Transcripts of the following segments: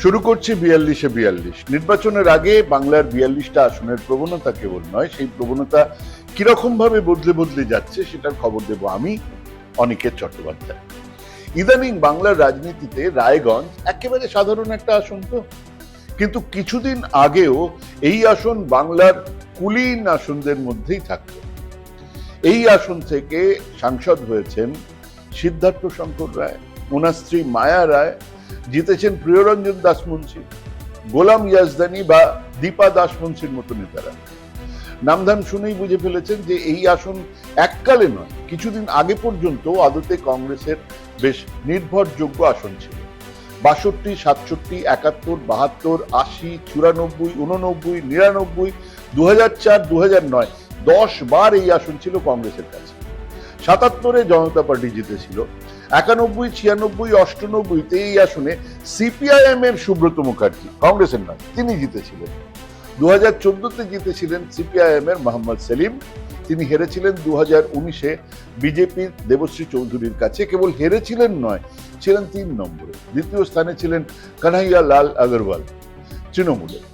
শুরু করছি বিয়াল্লিশে বিয়াল্লিশ। নির্বাচনের আগে বাংলার বিয়াল্লিশটা আসনের প্রবণতা কেবল নয়, সেই প্রবণতা কীরকম ভাবে বদলে বদলে যাচ্ছে সেটার খবর দেব আমি, অনিকেত চট্টোপাধ্যায়। ইদানিং বাংলার রাজনীতিতে রায়গঞ্জ একেবারে সাধারণ একটা আসন তো। কিন্তু কিছুদিন আগেও এই আসন বাংলার কুলীন আসনদের মধ্যেই থাকত। এই আসন থেকে সাংসদ হয়েছেন সিদ্ধার্থ শঙ্কর রায় ওনার স্ত্রী মায়া রায় জিতেছেন প্রিয়রঞ্জন দাসমুন্সি গোলাম ইয়াজদানি বা দীপা দাসমুন্সির মতো নেতারা। নামধাম শুনেই বুঝে ফেলেছেন যে এই আসন এককালে নয়, কিছুদিন আগে পর্যন্ত আদতে কংগ্রেসের বেশ নির্ভরযোগ্য আসন ছিল। বাষট্টি, সাতষট্টি, একাত্তর, বাহাত্তর, আশি, চুরানব্বই উননব্বই নিরানব্বই দু হাজার চার দু হাজার নয়, দশ বার এই আসন ছিল কংগ্রেসের কাছে। সাতাত্তরে জনতা পার্টি জিতেছিল একানব্বই, ছিয়ানব্বই অষ্টানব্বইতে এই আসনে সিপিআইএম এর সুব্রত মুখার্জি, কংগ্রেসের নয় তিনি জিতেছিলেন। দু হাজার চোদ্দতে জিতেছিলেন সিপিআইএম এর মোহাম্মদ সেলিম, তিনি হেরেছিলেন দু হাজার উনিশে বিজেপির দেবশ্রী চৌধুরীর কাছে, কেবল হেরেছিলেন নয়, ছিলেন তিন নম্বরে। দ্বিতীয় স্থানে ছিলেন কানহাইয়া লাল আগরওয়াল তৃণমূলের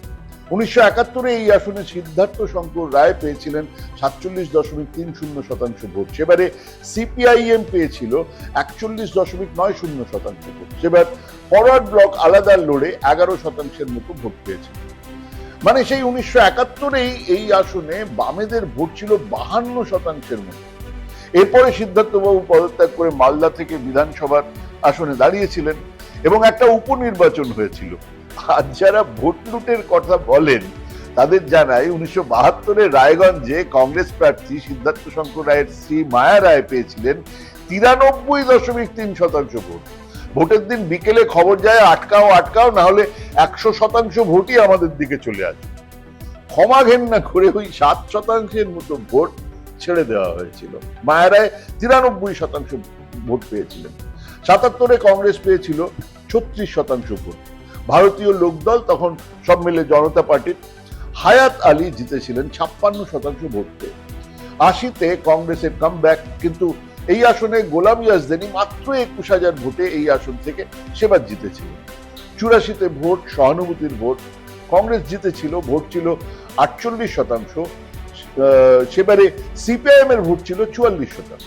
উনিশশো একাত্তরে এই আসনে সিদ্ধার্থ শঙ্কর রায় পেয়েছিলেন সাতচল্লিশ দশমিক তিন শূন্য শতাংশ ভোট। সেবারে সিপিআইএম পেয়েছিল একচল্লিশ দশমিক নয় শূন্য শতাংশ ভোট। সেবার ফরওয়ার্ড ব্লক আলাদা লড়ে এগারো শতাংশের মতো ভোট পেয়েছিল মানে সেই উনিশশো একাত্তরেই এই আসনে বামেদের ভোট ছিল বাহান্ন শতাংশের মতো। এরপরে সিদ্ধার্থবাবু পদত্যাগ করে মালদা থেকে বিধানসভার আসনে দাঁড়িয়েছিলেন এবং একটা উপনির্বাচন হয়েছিল। আর যারা ভোট লুটের কথা বলেন, তাদের জানায় উনিশশো বাহাত্তরে রায়গঞ্জে কংগ্রেস প্রার্থী সিদ্ধার্থ শঙ্কর রায়ের স্ত্রী মায়া রায় পেয়েছিলেন তিরানব্বই দশমিক তিন শতাংশ ভোট। ভোটের দিন বিকেলে খবর যায়, আটকাও আটকাও, না হলে একশো শতাংশ ভোটই আমাদের দিকে চলে আসবে ক্ষমা ঘেন্না করে ওই সাত শতাংশের মতো ভোট ছেড়ে দেওয়া হয়েছিল। মায়া রায় তিরানব্বই শতাংশ ভোট পেয়েছিলেন। সাতাত্তরে কংগ্রেস পেয়েছিল ছত্রিশ শতাংশ ভোট। ভারতীয় লোকদল তখন সব মিলে জনতা পার্টির হায়াত আলী জিতেছিলেন ছাপ্পান্ন শতাংশ ভোট। আশিতে কংগ্রেসের কাম কিন্তু এই আসনে গোলাম ইয়াজদানি মাত্র একুশ হাজার ভোটে এই আসন থেকে সেবার জিতেছিলেন। চুরাশিতে ভোট, সহানুভূতির ভোট, কংগ্রেস জিতেছিল, ভোট ছিল আটচল্লিশ শতাংশ সেবারে সিপিআইএম এর ভোট ছিল চুয়াল্লিশ শতাংশ।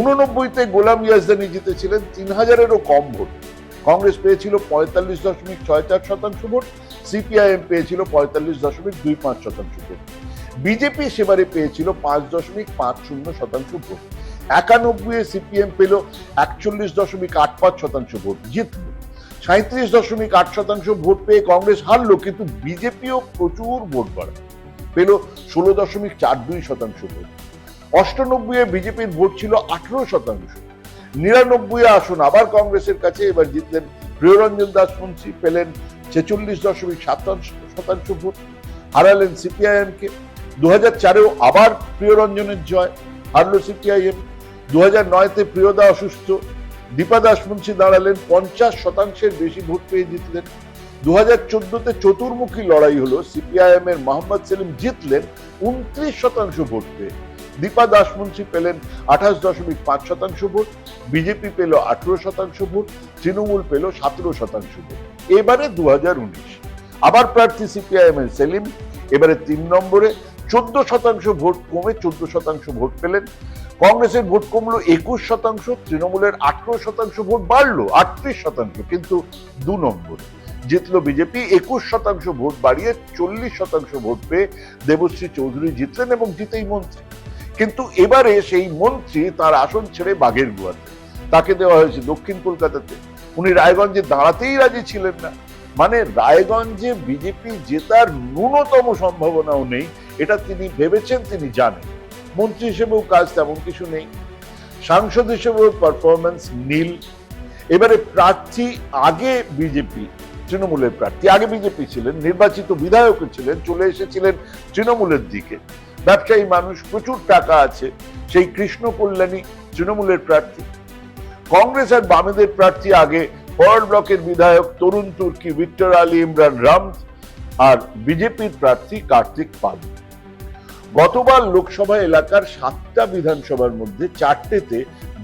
উননব্বইতে গোলাম ইয়াজদানি জিতেছিলেন তিন হাজারেরও কম ভোট। কংগ্রেস পেয়েছিল পঁয়তাল্লিশ দশমিক ছয় চার শতাংশ ভোট, সিপিআইএম পেয়েছিল পঁয়তাল্লিশ দশমিক দুই পাঁচ শতাংশ ভোট। বিজেপি সেবারে পেয়েছিল পাঁচ দশমিক পাঁচ শূন্য শতাংশ ভোট। একানব্বই সিপিএম পেল একচল্লিশ দশমিক আট পাঁচ শতাংশ ভোট, জিতল। সাঁত্রিশ দশমিক আট শতাংশ ভোট পেয়ে কংগ্রেস হারলো, কিন্তু বিজেপিও প্রচুর ভোট বাড়ায় পেল ষোলো দশমিক চার দুই শতাংশ ভোট। অষ্টানব্বই বিজেপির ভোট ছিল আঠেরো শতাংশ। নিরানব্বই আসন, আবার কংগ্রেসের কাছে এবার জিতলেন প্রিয়রঞ্জন দাস মুন্সি, পেলেন ছেচল্লিশ দশমিক সাতাংশ শতাংশ ভোট, হারালেন সিপিআইএম কে দু হাজার চারেও আবার প্রিয়রঞ্জনের জয়, হারলো সিপিআইএম। দু হাজার নয়তে প্রিয়দা অসুস্থ, দীপা দাস মুন্সি দাঁড়ালেন পঞ্চাশ শতাংশের বেশি ভোট পেয়ে জিতলেন। দু হাজার চোদ্দতে চতুর্মুখী লড়াই হলো সিপিআইএম এর মোহাম্মদ সেলিম জিতলেন উনত্রিশ শতাংশ ভোট পেয়ে। দীপা দাস মুন্সি পেলেন আঠাশ দশমিক পাঁচ শতাংশ ভোট, বিজেপি পেল আঠেরো শতাংশ ভোট, তৃণমূল পেল সতেরো শতাংশ ভোট। এবারে দু হাজার উনিশ। আবার প্রার্থী সিপিআইএম এর সেলিম, এবারে তিন নম্বরে, চোদ্দ শতাংশ ভোট কমে চোদ্দ শতাংশ ভোট পেলেন। কংগ্রেসের ভোট কমলো একুশ শতাংশ, তৃণমূলের আঠেরো শতাংশ ভোট বাড়লো আটত্রিশ শতাংশ, কিন্তু দু নম্বরে। জিতলো বিজেপি, একুশ শতাংশ ভোট বাড়িয়ে চল্লিশ শতাংশ ভোট পেয়ে দেবশ্রী চৌধুরী জিতলেন এবং জিতেই মন্ত্রী। কিন্তু এবারে সেই মন্ত্রী তার আসন ছেড়ে বাঘের গুয়াতে তাকে দেওয়া হয়েছে দক্ষিণ কলকাতাতে। উনি রায়গঞ্জে দাঁড়াতেই রাজি ছিলেন না। মানে রায়গঞ্জে বিজেপি জেতার ন্যূনতম সম্ভাবনাও নেই, এটা তিনি ভেবেছেন, তিনি জানেন। মন্ত্রী হিসেবেও কাজ তেমন কিছু নেই। সাংসদ হিসেবেও পারফরমেন্স নীল। এবারে প্রার্থী আগে বিজেপি তৃণমূলের প্রার্থী। আগে বিজেপি ছিলেন, নির্বাচিত বিধায়ক ছিলেন, চলে এসেছিলেন তৃণমূলের দিকে। ব্যবসায়ী মানুষ প্রচুর টাকা আছে, সেই কৃষ্ণ কল্যাণী তৃণমূলের প্রার্থী। কংগ্রেস আর বামেদের প্রার্থী আগে ফরওয়ার্ড ব্লকের বিধায়ক তরুণ তুর্কি, ভিক্টর আলী, ইমরান রাম আর বিজেপির প্রার্থী কার্তিক পাল। গতবার লোকসভা এলাকার সাতটা বিধানসভার মধ্যে চারটেতে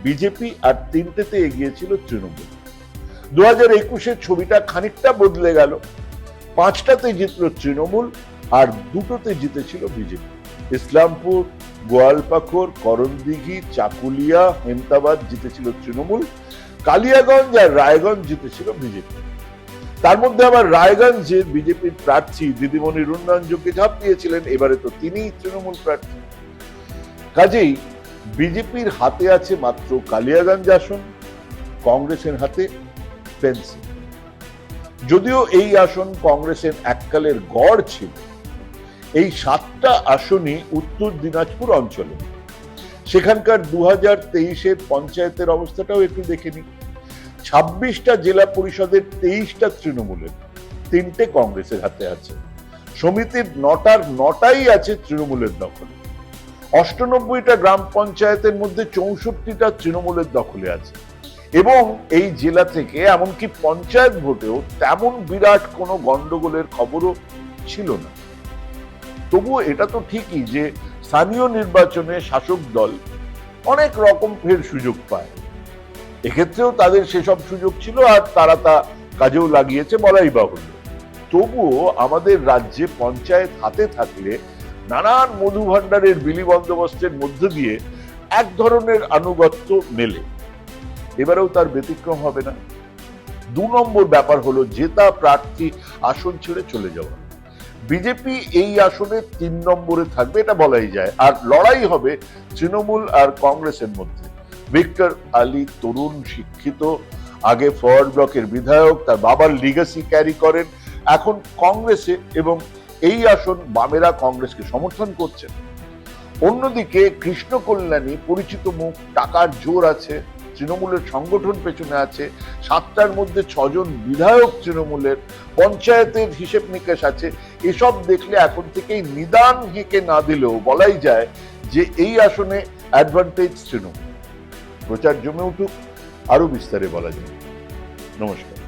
বিজেপি আর তিনটেতে এগিয়েছিল তৃণমূল। দু হাজার একুশের ছবিটা খানিকটা বদলে গেল। পাঁচটাতে জিতল তৃণমূল আর দুটোতে জিতেছিল বিজেপি। ইসলামপুর, গোয়ালপাখর, করণদিঘি, চাকুলিয়া, হেমতাবাদ জিতেছিল তৃণমূল, কালিয়াগঞ্জ আর রায়গঞ্জ জিতেছিল বিজেপি। তার মধ্যে আবার রায়গঞ্জে বিজেপির প্রার্থী দিদিমণি ঝাঁপ দিয়েছিলেন, এবারে তো তিনিই তৃণমূল প্রার্থী। কাজেই বিজেপির হাতে আছে মাত্র কালিয়াগঞ্জ আসন, কংগ্রেসের হাতে পেন্সিল যদিও এই আসন কংগ্রেসের এককালের গড় ছিল এই সাতটা আসনই উত্তর দিনাজপুর অঞ্চলে। সেখানকার দু হাজার তেইশের পঞ্চায়েতের অবস্থাটাও একটু দেখে নিই। ছাব্বিশটা জেলা পরিষদের তেইশটা তৃণমূলের, তিনটে কংগ্রেসের হাতে আছে। সমিতির নটার নটাই আছে তৃণমূলের দখলে। অষ্টানব্বইটা গ্রাম পঞ্চায়েতের মধ্যে চৌষট্টিটা তৃণমূলের দখলে আছে। এবং এই জেলা থেকে, এমনকি পঞ্চায়েত ভোটেও তেমন বিরাট কোনো গন্ডগোলের খবরও ছিল না। তবুও এটা তো ঠিকই যে স্থানীয় নির্বাচনে শাসক দল অনেক রকম ফের সুযোগ পায়। এক্ষেত্রেও তাদের সেসব সুযোগ ছিল আর তারা তা কাজেও লাগিয়েছে বলাই বাহুল্য। তবুও আমাদের রাজ্যে পঞ্চায়েত হাতে থাকলে নানান মধু ভাণ্ডারের বিলি বন্দোবস্তের মধ্য দিয়ে এক ধরনের আনুগত্য মেলে। এবারেও তার ব্যতিক্রম হবে না। দু নম্বর ব্যাপার হলো জেতা প্রার্থী আসন ছেড়ে চলে যাওয়া। বিজেপি এই আসনে তিন নম্বরে থাকবে, এটা বলাই যায়। আর লড়াই হবে তৃণমূল আর কংগ্রেসের মধ্যে। ভিক্টর আলী তরুণ শিক্ষিত, আগে ফরওয়ার্ড ব্লকের বিধায়ক, তার বাবার লিগাসি ক্যারি করেন। এখন কংগ্রেসে এবং এই আসন বামেরা কংগ্রেসকে সমর্থন করছেন। অন্যদিকে কৃষ্ণ কল্যাণী, পরিচিত মুখ, টাকার জোর আছে। তৃণমূলের সংগঠন পেছনে আছে, সাতটার মধ্যে ছজন বিধায়ক তৃণমূলের, পঞ্চায়েতের হিসেব নিকেশ আছে, এসব দেখলে এখন থেকেই নিদান হেঁকে না দিলেও বলাই যায় যে এই আসনে অ্যাডভান্টেজ তৃণমূল। প্রচার জমে উঠুক আরও বিস্তারে বলা যায় নমস্কার।